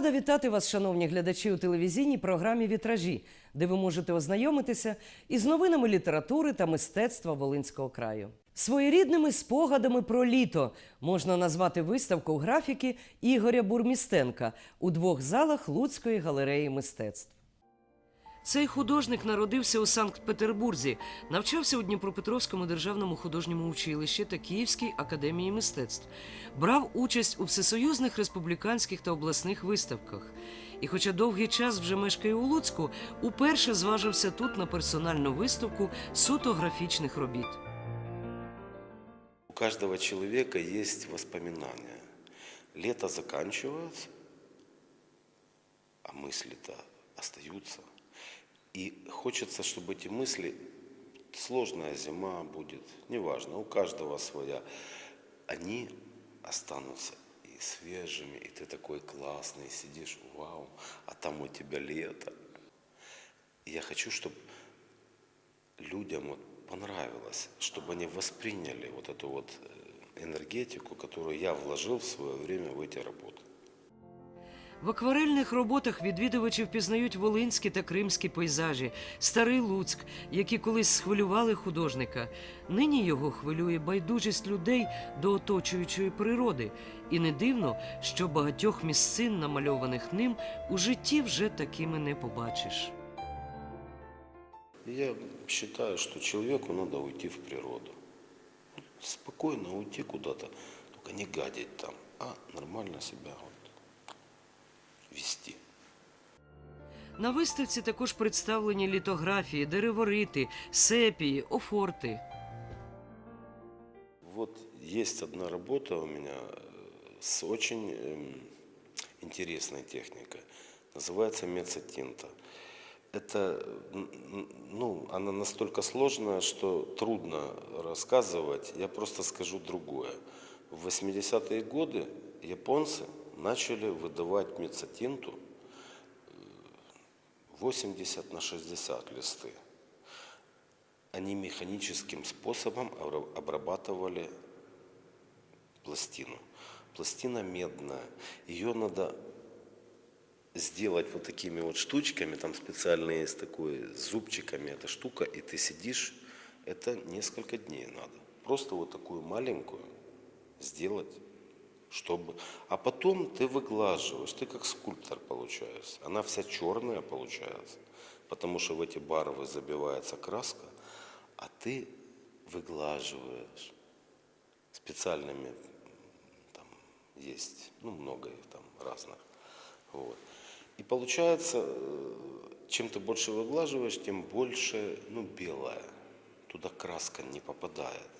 Рада вітати вас, шановні глядачі, у телевізійній програмі Вітражі, де ви можете ознайомитися із новинами літератури та мистецтва Волинського краю. Своєрідними спогадами про літо можна назвати виставку графіки Ігоря Бурмістенка у двох залах Луцької галереї мистецтв. Цей художник народився у Санкт-Петербурзі, навчався у Дніпропетровському державному художньому училищі та Київській академії мистецтв, брав участь у всесоюзних республіканських та обласних виставках. І, хоча довгий час вже мешкає у Луцьку, уперше зважився тут на персональну виставку суто графічних робіт. У каждого человека есть воспоминания. Лето заканчивается, а мысли-то остаются. И хочется, чтобы эти мысли, сложная зима будет, неважно, у каждого своя, они останутся и свежими, и ты такой классный, сидишь, вау, а там у тебя лето. И я хочу, чтобы людям вот понравилось, чтобы они восприняли вот эту вот э, энергетику, которую я вложил в свое время в эти работы. В акварельних роботах відвідувачі впізнають волинські та кримські пейзажі, старий Луцьк, які колись схвилювали художника. Нині його хвилює байдужість людей до оточуючої природи, і не дивно, що багатьох місцин, намальованих ним, у житті вже такими не побачиш. Я считаю, что человеку надо уйти в природу. Спокойно уйти куда-то, только не гадить там, а нормально вот вести. На виставці також представлені літографії, дереворити, сепії, офорти. Вот есть одна работа у меня э, с очень эм, интересной техникой. Называется мецатинта. Это, м, м, ну, она настолько сложная, что трудно рассказывать. Я просто скажу другое. В 80-е годы японцы начали выдавать мецатинту э, 80 на 60 листы они механическим способом обра- обрабатывали пластину. Пластина медная. Ее надо сделать вот такими вот штучками, там специально есть такой, с зубчиками эта штука, и ты сидишь, это несколько дней надо. Просто вот такую маленькую сделать, чтобы... А потом ты выглаживаешь, ты как скульптор получаешься. Она вся черная получается, потому что в эти барвы забивается краска, а ты выглаживаешь специальными, там есть, ну много их там разных. Вот. И получается, э, чем ты больше выглаживаешь, тем больше, ну, белая. Туда краска не попадает.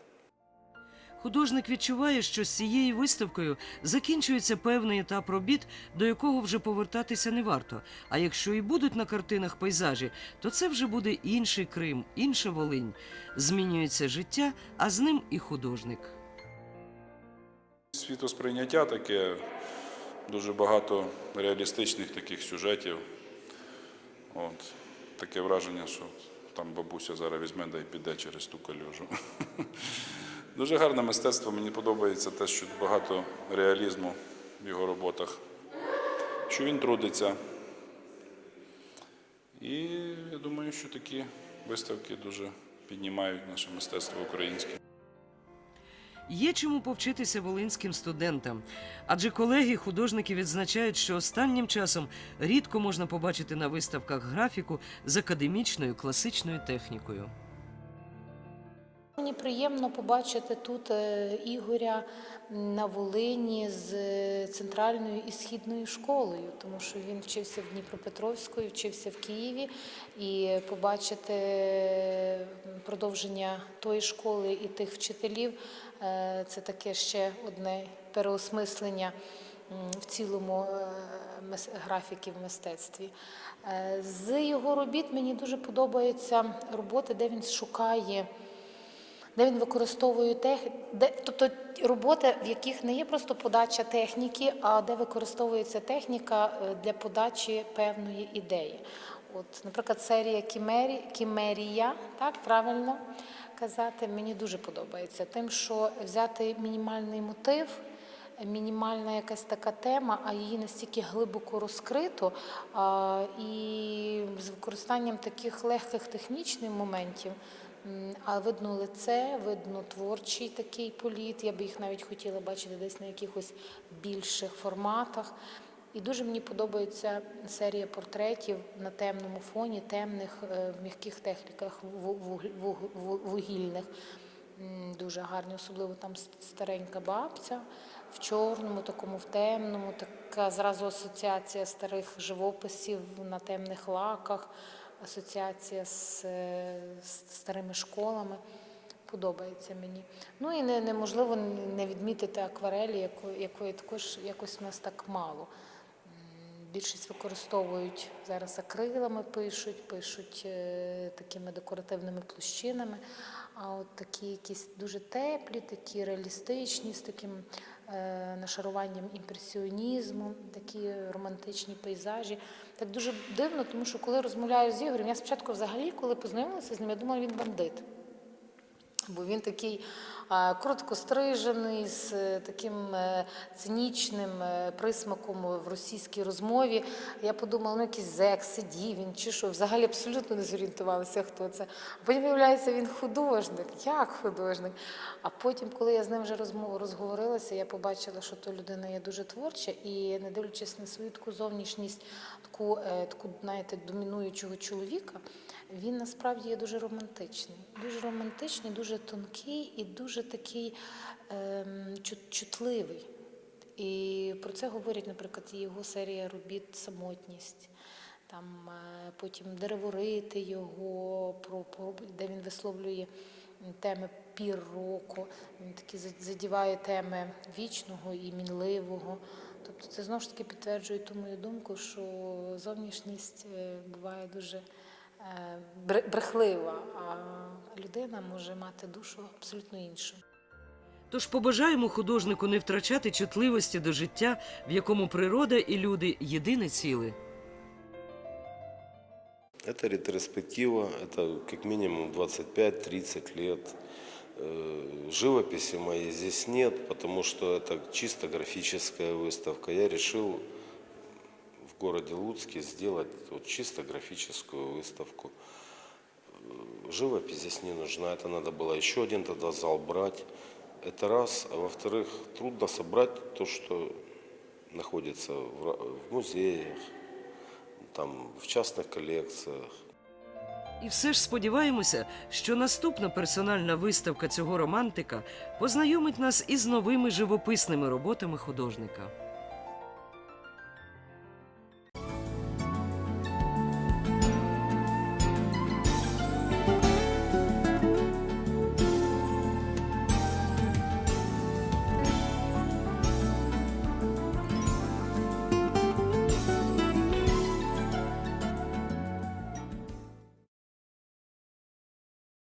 Художник відчуває, що з цією виставкою закінчується певний етап робіт, до якого вже повертатися не варто. А якщо і будуть на картинах пейзажі, то це вже буде інший Крим, інша Волинь. Змінюється життя, а з ним і художник. Світосприйняття таке, дуже багато реалістичних таких сюжетів. От, таке враження, що там бабуся зараз візьме да й піде через ту калюжу. Дуже гарне мистецтво, мені подобається те, що багато реалізму в його роботах, що він трудиться. І я думаю, що такі виставки дуже піднімають наше мистецтво українське. Є чому повчитися волинським студентам, адже колеги художники відзначають, що останнім часом рідко можна побачити на виставках графіку з академічною класичною технікою. Мені приємно побачити тут е, Ігоря на Волині з е, центральною і східною школою, тому що він вчився в Дніпропетровську, і вчився в Києві, і побачити е, продовження тої школи і тих вчителів це таке ще одне переосмислення в цілому графіки в мистецтві. З його робіт мені дуже подобаються роботи, де він шукає де він використовує тех... де... тобто роботи, в яких не є просто подача техніки, а де використовується техніка е, для подачі певної ідеї. От, наприклад, серія Кімері... Кімерія, так правильно казати, мені дуже подобається тим, що взяти мінімальний мотив. мінімальна якась така тема, а її настільки глибоко розкрито, а, і з використанням таких легких технічних моментів. А видно лице, видно творчий такий політ. Я би їх навіть хотіла бачити десь на якихось більших форматах. І дуже мені подобається серія портретів на темному фоні, темних е, в м'яких техніках ву- вуг- вуг- ву- вугільних. Дуже гарні, особливо там старенька бабця в чорному, такому в темному, така зразу асоціація старих живописів на темних лаках, асоціація з, е, з старими школами. Подобається мені. Ну і неможливо не відмітити акварелі, якої, також якось у нас так мало. Більшість використовують зараз акрилами, пишуть, пишуть е, такими декоративними площинами. А от такі якісь дуже теплі, такі реалістичні, з таким е, нашаруванням імпресіонізму, такі романтичні пейзажі. Так дуже дивно, тому що коли розмовляю з Ігорем, я спочатку взагалі, коли познайомилася з ним, я думала, він бандит. Бо він такий а, коротко стрижений, з е, таким е, цинічним е, присмаком в російській розмові. Я подумала, ну якийсь зек, сидів він чи що, взагалі абсолютно не зорієнтувалася, хто це. Потім виявляється, він художник. Як художник? А потім, коли я з ним вже розговорилася, я побачила, що то людина є дуже творча, і не дивлячись на свою таку зовнішність, таку, таку знаєте, домінуючого чоловіка, він насправді є дуже романтичний. Дуже романтичний, дуже тонкий і дуже такий ем, чутливий. І про це говорять, наприклад, його серія робіт Самотність. Там е, потім дереворити його, про, про, де він висловлює теми пір року. Він такі задіває теми вічного і мінливого. Тобто це знову ж таки підтверджує ту мою думку, що зовнішність е, буває дуже брехлива, а людина може мати душу абсолютно іншу. Тож побажаємо художнику не втрачати чутливості до життя, в якому природа і люди єдине ціле. Это ретроспектива, это как минимум 25-30 лет. Э, Живописи моей здесь нет, потому что это чисто графическая выставка. Я решил в городе Луцке сделать вот чисто графическую выставку. Э, Живопись здесь не нужна, это надо было еще один тогда зал брать. Это раз, а во-вторых, трудно собрать то, что находится в ра- в музеях, там, в частных коллекциях. І все ж сподіваємося, що наступна персональна виставка цього романтика познайомить нас із новими живописними роботами художника.